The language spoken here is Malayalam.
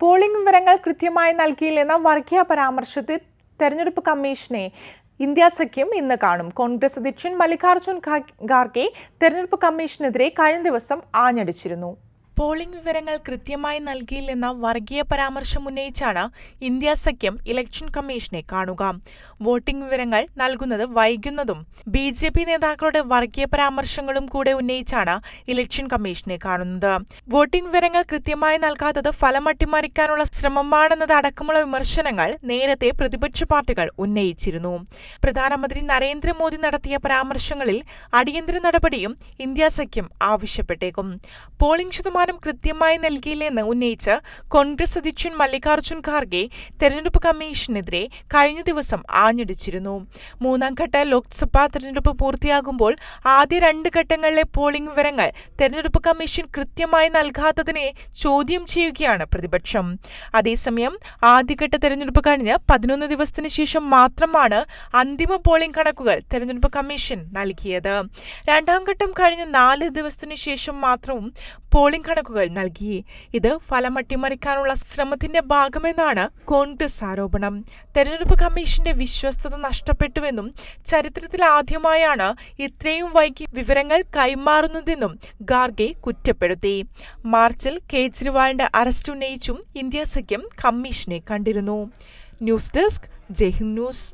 പോളിംഗ് വിവരങ്ങൾ കൃത്യമായി നൽകിയില്ലെന്ന വർഗീയ പരാമർശത്തിൽ തെരഞ്ഞെടുപ്പ് കമ്മീഷനെ ഇന്ത്യ സഖ്യം ഇന്ന് കാണും. കോൺഗ്രസ് അധ്യക്ഷൻ മല്ലികാർജുൻ ഖാർഗെ തെരഞ്ഞെടുപ്പ് കമ്മീഷനെതിരെ കഴിഞ്ഞ ദിവസം ആഞ്ഞടിച്ചിരുന്നു. പോളിംഗ് വിവരങ്ങൾ കൃത്യമായി നൽകിയില്ലെന്ന വർഗീയ പരാമർശം ഉന്നയിച്ചാണ് ഇന്ത്യ സഖ്യം ഇലക്ഷൻ കമ്മീഷനെ കാണുക. വോട്ടിംഗ് വിവരങ്ങൾ നൽകുന്നത് വൈകുന്നതും ബി ജെ പി നേതാക്കളുടെ വർഗീയ പരാമർശങ്ങളും കൂടെ ഉന്നയിച്ചാണ് ഇലക്ഷൻ കമ്മീഷനെ കാണുന്നത്. വോട്ടിംഗ് വിവരങ്ങൾ കൃത്യമായി നൽകാത്തത് ഫലം അട്ടിമറിക്കാനുള്ള ശ്രമമാണെന്നത് അടക്കമുള്ള വിമർശനങ്ങൾ നേരത്തെ പ്രതിപക്ഷ പാർട്ടികൾ ഉന്നയിച്ചിരുന്നു. പ്രധാനമന്ത്രി നരേന്ദ്രമോദി നടത്തിയ പരാമർശങ്ങളിൽ അടിയന്തര നടപടിയും ഇന്ത്യ സഖ്യം ആവശ്യപ്പെട്ടേക്കും. പോളിംഗ് ശതമാനം കൃത്യമായി നൽകിയില്ലെന്ന് ഉന്നയിച്ച് കോൺഗ്രസ് അധ്യക്ഷൻ മല്ലികാർജുൻ ഖാർഗെ തെരഞ്ഞെടുപ്പ് കമ്മീഷനെതിരെ കഴിഞ്ഞ ദിവസം ആഞ്ഞടിച്ചിരുന്നു. മൂന്നാം ഘട്ട ലോക്സഭാ തെരഞ്ഞെടുപ്പ് പൂർത്തിയാകുമ്പോൾ ആദ്യ രണ്ട് ഘട്ടങ്ങളിലെ പോളിംഗ് വിവരങ്ങൾ തെരഞ്ഞെടുപ്പ് കമ്മീഷൻ കൃത്യമായി നൽകാത്തതിനെ ചോദ്യം ചെയ്യുകയാണ് പ്രതിപക്ഷം. അതേസമയം ആദ്യഘട്ട തെരഞ്ഞെടുപ്പ് കഴിഞ്ഞ് പതിനൊന്ന് ദിവസത്തിന് ശേഷം മാത്രമാണ് അന്തിമ പോളിംഗ് കണക്കുകൾ തെരഞ്ഞെടുപ്പ് കമ്മീഷൻ നൽകിയത്. രണ്ടാം ഘട്ടം കഴിഞ്ഞ് നാല് ദിവസത്തിനു ശേഷം മാത്രവും പോളിംഗ് കണക്കുകൾ നൽകി. ഇത് ഫലം അട്ടിമറിക്കാനുള്ള ശ്രമത്തിന്റെ ഭാഗമെന്നാണ് കോൺഗ്രസ് ആരോപണം. തെരഞ്ഞെടുപ്പ് കമ്മീഷന്റെ വിശ്വസ്തത നഷ്ടപ്പെട്ടുവെന്നും ചരിത്രത്തിൽ ആദ്യമായാണ് ഇത്രയും വൈകി വിവരങ്ങൾ കൈമാറുന്നതെന്നും ഗാർഗെ കുറ്റപ്പെടുത്തി. മാർച്ചിൽ കേജ്രിവാളിന്റെ അറസ്റ്റ് ഉന്നയിച്ചും ഇന്ത്യ സഖ്യം കമ്മീഷനെ കണ്ടിരുന്നു. News desk Jaihind news.